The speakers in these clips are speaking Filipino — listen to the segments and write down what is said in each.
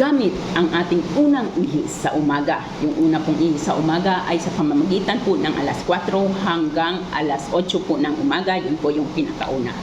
gamit ang ating unang ihi sa umaga. Yung una pong ihi sa umaga ay sa pamamagitan po ng alas 4 hanggang alas 8 po ng umaga. Yun po yung pinakauna.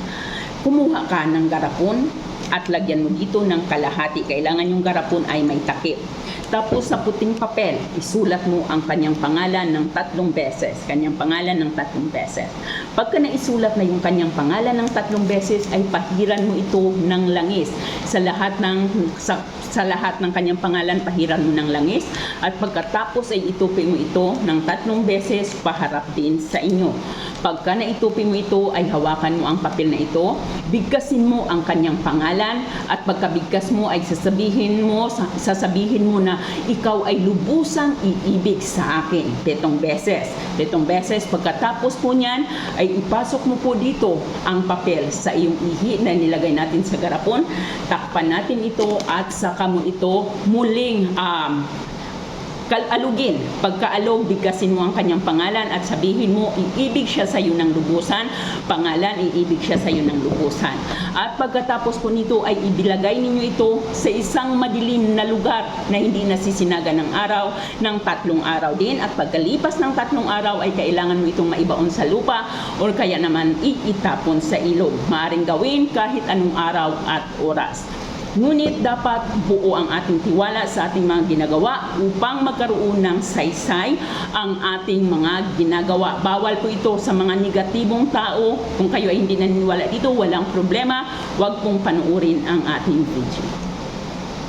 Kumuha ka ng garapon at lagyan mo dito ng kalahati. Kailangan yung garapon ay may takip. Tapos sa puting papel, isulat mo ang kanyang pangalan ng tatlong beses. Kanyang pangalan ng tatlong beses. Pagka naisulat na yung kanyang pangalan ng tatlong beses, ay pahiran mo ito ng langis. Sa lahat ng sa, sa lahat ng kanyang pangalan, pahiran mo ng langis. At pagkatapos ay itupin mo ito ng tatlong beses, paharap din sa inyo. Pagka naitupin mo ito, ay hawakan mo ang papel na ito, bigkasin mo ang kanyang pangalan, at pagkabigkas mo ay sasabihin mo, sa- sasabihin mo na ikaw ay lubusang iibig sa akin. Petong beses. Petong beses. Pagkatapos po niyan, ay ipasok mo po dito ang papel sa iyong ihi na nilagay natin sa garapon. Takpan natin ito at saka mo ito muling um, kalugin. Pagkaalog, bigkasin mo ang kanyang pangalan at sabihin mo, iibig siya sa iyo ng lubusan. Pangalan, iibig siya sa iyo ng lubusan. At pagkatapos po nito ay ibilagay ninyo ito sa isang madilim na lugar na hindi nasisinaga ng araw ng tatlong araw din. At pagkalipas ng tatlong araw ay kailangan mo itong maibaon sa lupa or kaya naman iitapon sa ilog. Maaring gawin kahit anong araw at oras. Ngunit dapat buo ang ating tiwala sa ating mga ginagawa upang magkaroon ng saysay ang ating mga ginagawa. Bawal po ito sa mga negatibong tao. Kung kayo ay hindi naniniwala dito, walang problema. Huwag pong panuorin ang ating video.